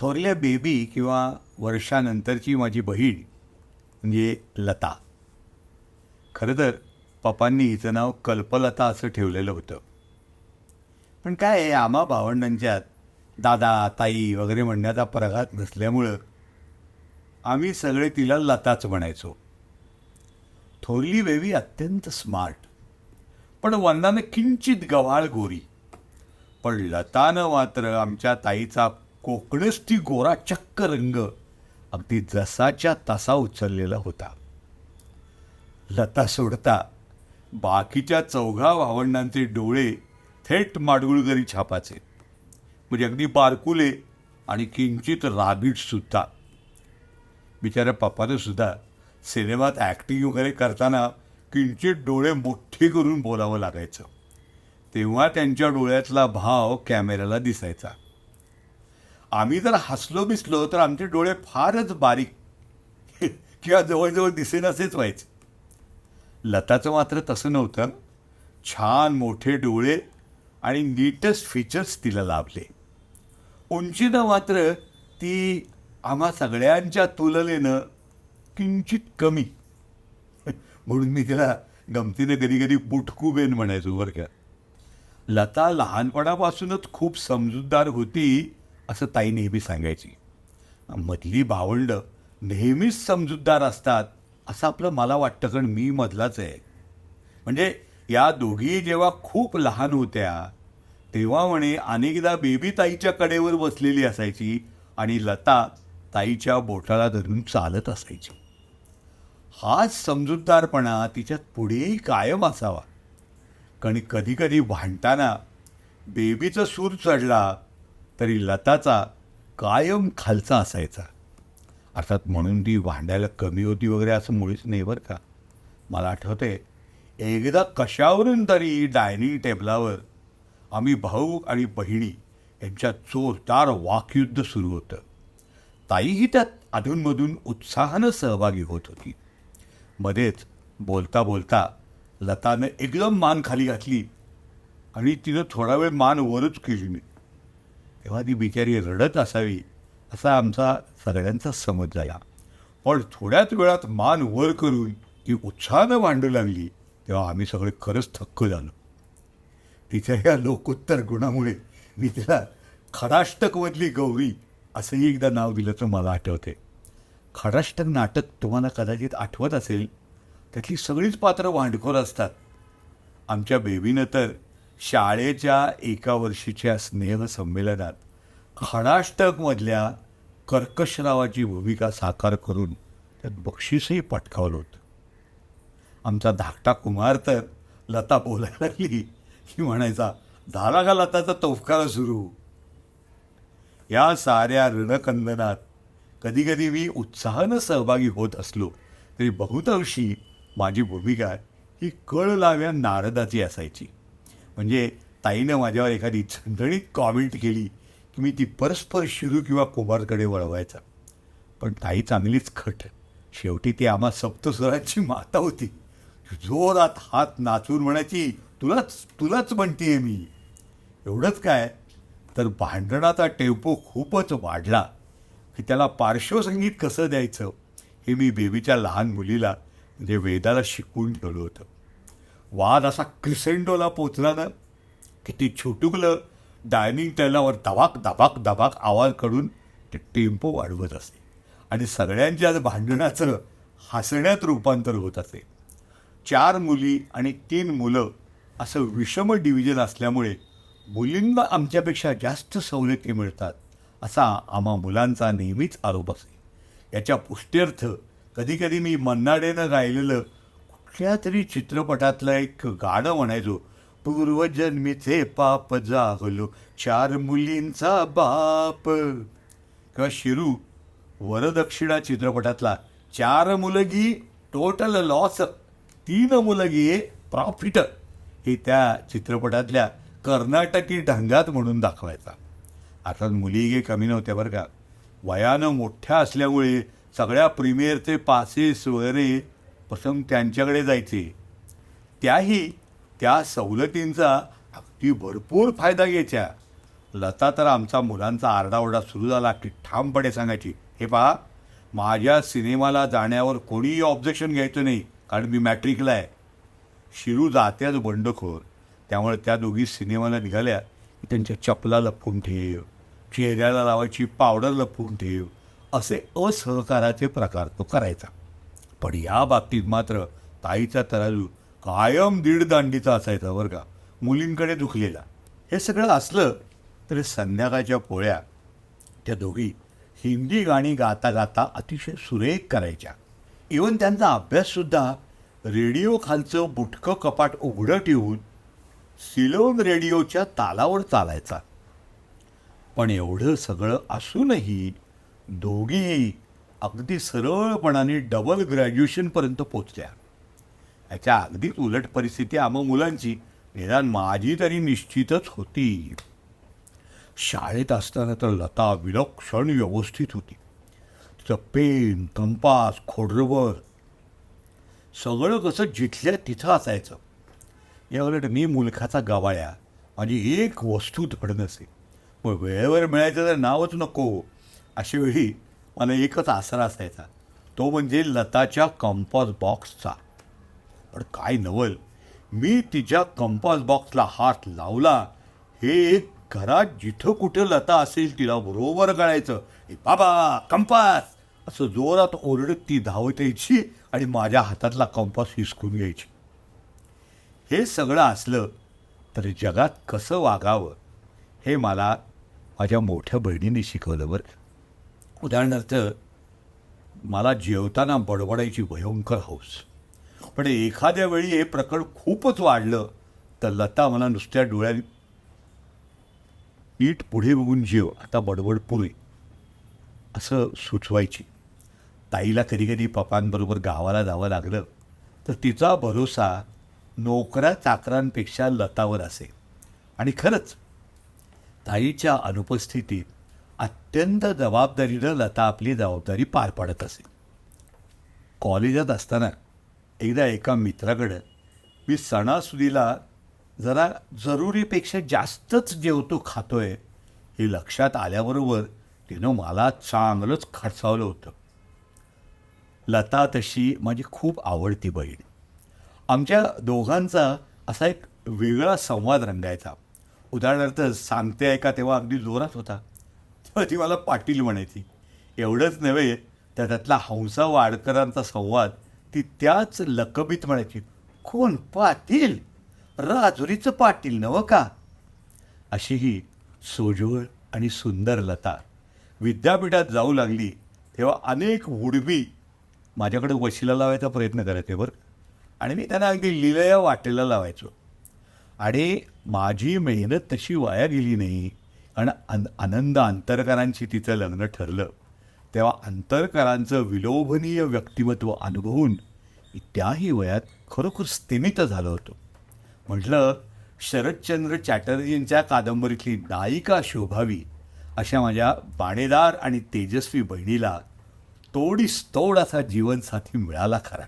थोरल्या baby किंवा वर्षानंतरची माझी बहीण म्हणजे लता. खरं तर पप्पांनी हिचं नाव कल्पलता असं ठेवलेलं होतं. पण काय आहे आम्हा भावंडांच्यात दादा ताई वगैरे म्हणण्याचा प्रघात नसल्यामुळं आम्ही सगळे तिला लताच म्हणायचो. थोरली बेबी अत्यंत स्मार्ट पण वंदानं किंचित गवाळ गोरी. पण लतानं मात्र आमच्या ताईचा कोकणस्थी गोरा चक्क रंग. अगदी जसाच्या तसा उचललेला होता. लता सोडता बाकीच्या चौघा भावंडांचे डोळे थेट माडगुळगरी छापाचे. म्हणजे अगदी बारकुले आणि किंचित राबीटसुद्धा बिचाऱ्या पप्पानं सुद्धा सिनेमात ॲक्टिंग वगैरे करताना किंचित डोळे मोठे करून बोलावं लागायचं. तेव्हा त्यांच्या डोळ्यातला भाव कॅमेऱ्याला दिसायचा. आम्ही जर हसलो बिसलो तर आमचे डोळे फारच बारीक. किंवा जवळजवळ दिसेनासेच व्हायचे. लताचं मात्र तसं नव्हतं. छान मोठे डोळे आणि नीटेस्ट फीचर्स तिला लाभले. उंचीनं मात्र ती आम्हा सगळ्यांच्या तुलनेनं किंचित कमी. म्हणून मी तिला गमतीनं कधी कधी बुटकुबेन म्हणायचो बरं का. लता लहानपणापासूनच खूप समजूतदार होती. असं ताई नेहमी सांगायची. मधली भावंडं नेहमीच समजूतदार असतात असं आपलं मला वाटतं कारण मी मधलाच आहे. म्हणजे या दोघी जेव्हा खूप लहान होत्या तेव्हा म्हणे अनेकदा बेबी ताईच्या कडेवर बसलेली असायची आणि लता ताईच्या बोटाला धरून चालत असायची. हाच समजूतदारपणा तिच्यात पुढेही कायम असावा. कारण कधी कधी भांडताना बेबीचा सूर चढला तरी लताचा कायम खालचा असायचा. अर्थात म्हणून ती भांडायला कमी होती वगैरे असं मुळीच नाही बरं का. मला आठवते एकदा कशावरून तरी डायनिंग टेबलावर आम्ही भाऊ आणि बहिणी यांच्यात जोरदार वाकयुद्ध सुरू होतं. ताईही त्यात अधूनमधून उत्साहानं सहभागी होत होती. मध्येच बोलता बोलता लतानं एकदम मान खाली घातली आणि तिनं थोडा वेळ मान वरच केली मी तेव्हा ती बिचारी रडत असावी असा आमचा सगळ्यांचा समज झाला. पण थोड्याच वेळात मान वर करून ती उत्साहानं मांडू लागली तेव्हा आम्ही सगळे खरंच थक्क झालो. तिच्या या लोकोत्तर गुणामुळे मी तिला खडाष्टकमधली गौरी असंही एकदा नाव दिलं तर मला आठवते. खडाष्टक नाटक तुम्हाला कदाचित आठवत असेल त्यातली सगळीच पात्रं भांडखोर असतात. आमच्या बेबीनं तर शाळेच्या एका वर्षीच्या स्नेहसंमेलनात खडाष्टकमधल्या कर्कशरावाची भूमिका साकार करून त्यात बक्षीसही पटकावलं होतं. आमचा धाकटा कुमार तर लता बोलायला लागली. की म्हणायचा झाला का लताचा तोफकारा सुरू? या साऱ्या ऋणकंदनात कधीकधी मी उत्साहानं सहभागी होत असलो तरी बहुतांशी माझी भूमिका ही कळ लाव्या नारदाची असायची. म्हणजे ताईनं माझ्यावर एखादी झणझणीत कॉमेंट केली की मी ती परस्पर शिरू किंवा कुमारकडे वळवायचा. पण ताई चांगलीच खट. शेवटी ती आम्हा सप्तस्वरांची माता होती. जोरात हात नाचून म्हणायची तुलाच तुलाच म्हणतीये मी. एवढंच काय? तर भांडणाचा टेम्पो खूपच वाढला की त्याला पार्श्वसंगीत कसं द्यायचं हे मी बेबीच्या लहान मुलीला म्हणजे वेदाला शिकवून ठेवलं होतं. वाद असा क्रिसेंडोला पोचला ना की ती छोटुकलं डायनिंग टेबलावर दबाक दबाक दबाक आवाज काढून ते टेम्पो वाढवत असे. आणि सगळ्यांच्या भांडणाचं हसण्यात रूपांतर होत असे. चार मुली आणि तीन मुलं असं विषम डिव्हिजन असल्यामुळे मुलींना आमच्यापेक्षा जास्त सवलती मिळतात असा आम्हा मुलांचा नेहमीच आरोप असे. याच्या पुष्ट्यर्थ कधीकधी मी मन्नाडेनं गायलेलं कुठल्या तरी चित्रपटातलं एक गाणं म्हणायचो. पूर्वजन्मीचे पाप जागलो चार मुलींचा बाप. किंवा शिरू वरदक्षिणा चित्रपटातला. चार मुलगी टोटल लॉस तीन मुलगी प्रॉफिट हे त्या चित्रपटातल्या कर्नाटकी ढंगात म्हणून दाखवायचा. अर्थात मुली काही कमी नव्हत्या बरं का. वयानं मोठ्या असल्यामुळे सगळ्या प्रीमियरचे पासेस वगैरे प्रथम त्यांच्याकडे जायचे. त्याही त्या सवलतींचा अगदी भरपूर फायदा घ्यायच्या. लता तर आमचा मुलांचा आरडाओरडा सुरू झाला की ठामपणे सांगायची हे पहा माझ्या सिनेमाला जाण्यावर कोणीही ऑब्जेक्शन घ्यायचं नाही कारण मी मॅट्रिकला आहे. शिरू जात्याच बंडखोर. त्यामुळे त्या दोघी सिनेमाला निघाल्या की त्यांच्या चपला लपवून ठेव चेहऱ्याला लावायची पावडर लपवून ठेव असे असहकाराचे प्रकार तो करायचा. पण या बाबतीत मात्र ताईचा तराजू कायम दीड दांडीचा असायचा बरं का. मुलींकडे दुखलेला. हे सगळं असलं तरी संध्याकाळच्या पोळ्या त्या दोघी हिंदी गाणी गाता गाता अतिशय सुरेख करायच्या. इवन त्यांचा अभ्याससुद्धा रेडिओ खालचं बुटकं कपाट उघडं ठेवून सिलोन रेडिओच्या तालावर चालायचा. पण एवढं सगळं असूनही दोघी अगदी सरळपणाने डबल ग्रॅज्युएशनपर्यंत पोचल्या याच्या अगदीच उलट परिस्थिती आम्हा मुलांची निदान माझी तरी निश्चितच होती. शाळेत असताना तर लता विलक्षण व्यवस्थित होती. तिचं पेन कंपास खोडरबर सगळं कसं जिथल्या तिथं असायचं. या उलट मी मुलखाचा गवाळ्या माझी एक वस्तू धड नसे. मग वेळेवर मिळायचं तर नावच नको. अशा वेळी मला एकच आसरा असायचा. तो म्हणजे लताच्या कंपॉस बॉक्सचा पण काय नवल मी तिच्या कंपास बॉक्सला हात लावला हे एक घरात जिथं कुठं लता असेल तिला बरोबर कळायचं. बाबा कंपास असं जोरात ओरडत ती धावत यायची आणि माझ्या हातातला कंपास हिसकून घ्यायची. हे सगळं असलं तरी जगात कसं वागावं हे मला माझ्या मोठ्या बहिणीने शिकवलं बरं. उदाहरणार्थ मला जेवताना बडबडायची भयंकर हौस. पण एखाद्या वेळी हे प्रकरण खूपच वाढलं तर लता मला नुसत्या डोळ्यात नीट पुढे बघून जेव आता बडबड पुरे असं सुचवायची. ताईला कधी कधी पप्पांबरोबर गावाला जावं लागलं तर तिचा भरोसा नोकऱ्या चाकरांपेक्षा लतावर असे. आणि खरंच ताईच्या अनुपस्थितीत अत्यंत जबाबदारीनं लता आपली जबाबदारी पार पाडत असे. कॉलेजात असताना एकदा एका मित्राकडं मी सणासुदीला जरा जरुरीपेक्षा जास्तच जेवतो खातोय हे लक्षात आल्याबरोबर तिनं मला चांगलंच खडसावलं होतं. लता तशी माझी खूप आवडती बहीण. आमच्या दोघांचा असा एक वेगळा संवाद रंगायचा. उदाहरणार्थ सांगते ऐका तेव्हा अगदी जोरात होता. तेव्हा ती मला पाटील म्हणायची एवढंच नव्हे तर त्यातला हंसा वाडकरांचा संवाद ती त्याच लकबीत म्हणायची कोण पाटील? राजुरीचं पाटील नवं का? अशी ही सोजवळ आणि सुंदर लता विद्यापीठात जाऊ लागली तेव्हा अनेक हुडबी माझ्याकडे वशिला लावायचा प्रयत्न करायचे बरं. आणि मी त्यांना अगदी लिलया वाटेला लावायचो. आणि माझी मेहनत तशी वाया गेली नाही. आणि अन आनंद अंतरकरांशी तिचं लग्न ठरलं. तेव्हा अंतरकरांचं विलोभनीय व्यक्तिमत्व अनुभवून त्याही वयात खरोखर स्थिमित झालं होतं. म्हटलं शरदचंद्र चॅटर्जींच्या कादंबरीतली नायिका शोभावी अशा माझ्या बाणेदार आणि तेजस्वी बहिणीला तोडीस तोड असा जीवनसाथी मिळाला खरा.